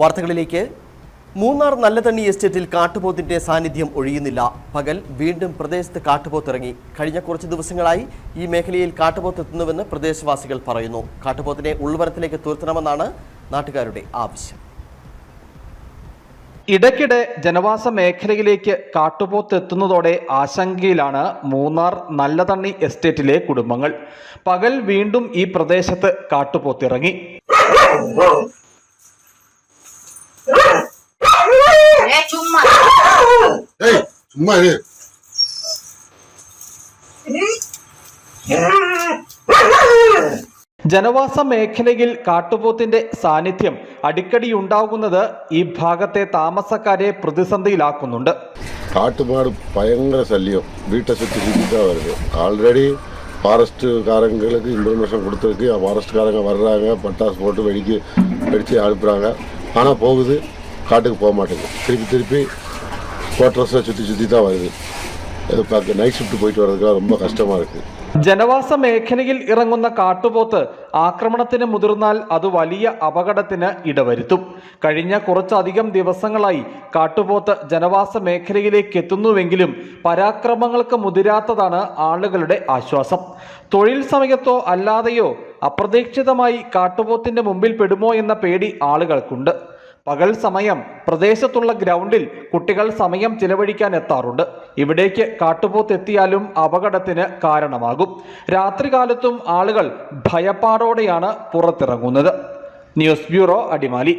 വാർത്തകളിലേക്ക്. മൂന്നാർ നല്ലതണ്ണി എസ്റ്റേറ്റിൽ കാട്ടുപോത്തിന്റെ സാന്നിധ്യം ഒഴിയുന്നില്ല. പകൽ വീണ്ടും പ്രദേശത്ത് കാട്ടുപോത്തിറങ്ങി. കഴിഞ്ഞ കുറച്ച് ദിവസങ്ങളായി ഈ മേഖലയിൽ കാട്ടുപോത്ത് എത്തുന്നുവെന്ന് പ്രദേശവാസികൾ പറയുന്നു. കാട്ടുപോത്തിനെ ഉൾവനത്തിലേക്ക് തുരത്തണമെന്നാണ് നാട്ടുകാരുടെ ആവശ്യം. ഇടയ്ക്കിടെ ജനവാസ മേഖലയിലേക്ക് കാട്ടുപോത്ത് എത്തുന്നതോടെ ആശങ്കയിലാണ് മൂന്നാർ നല്ലതണ്ണി എസ്റ്റേറ്റിലെ കുടുംബങ്ങൾ. പകൽ വീണ്ടും ഈ പ്രദേശത്ത് കാട്ടുപോത്തിറങ്ങി. Mãe! ജനവാസ മേഖലയിൽ കാട്ടുപോത്തിന്റെ സാന്നിധ്യം അടിക്കടി ഉണ്ടാകുന്നത് ഈ ഭാഗത്തെ താമസക്കാരെ പ്രതിസന്ധിയിലാക്കുന്നുണ്ട്. കാട്ടുപാട് ഭയങ്കര ശല്യം. വീട്ടെ ചുറ്റിപ്പിക്കാൻ വരുന്നത്. ഓൾറെഡി ഫാറസ്റ്റ്കാരങ്ങൾക്ക് ഇൻഫർമേഷൻ കൊടുത്തിട്ട് ആ ഫോറസ്റ്റ് ഫാറസ്റ്റ്കാരങ്ങ വർറാങ്ക പട്ടാസ് പോട്ട് വെടിക്ക് വെടിച്ച് അടുപ്പിടാങ്ക ആണാ പോകുത് കാട്ടുക്ക് പോകാൻ മാറ്റുക തിരുപ്പി തിരുപ്പി. குவார்ட்டர்ஸை சுற்றி சுற்றி தான் வருது இது பார்க்க நைட் ஷிஃப்ட் போயிட்டு வர்றதுக்குலாம் ரொம்ப கஷ்டமாக இருக்குது ജനവാസ മേഖലയിൽ ഇറങ്ങുന്ന കാട്ടുപോത്ത് ആക്രമണത്തിന് മുതിർന്നാൽ അത് വലിയ അപകടത്തിന് ഇടവരുത്തും കഴിഞ്ഞ കുറച്ചധികം ദിവസങ്ങളായി കാട്ടുപോത്ത് ജനവാസ മേഖലയിലേക്ക് എത്തുന്നുവെങ്കിലും പരാക്രമങ്ങൾക്ക് മുതിരാത്തതാണ് ആളുകളുടെ ആശ്വാസം തൊഴിൽ സമയത്തോ അല്ലാതെയോ അപ്രതീക്ഷിതമായി കാട്ടുപോത്തിന്റെ മുമ്പിൽ പെടുമോ എന്ന പേടി ആളുകൾക്കുണ്ട് പകൽ സമയം പ്രദേശത്തുള്ള ഗ്രൗണ്ടിൽ കുട്ടികൾ സമയം ചിലവഴിക്കാൻ എത്താറുണ്ട്. ഇവിടേക്ക് കാട്ടുപോത്ത് എത്തിയാലും അപകടത്തിന് കാരണമാകും. രാത്രികാലത്തും ആളുകൾ ഭയപ്പാടോടെയാണ് പുറത്തിറങ്ങുന്നത്. News bureau Adimali.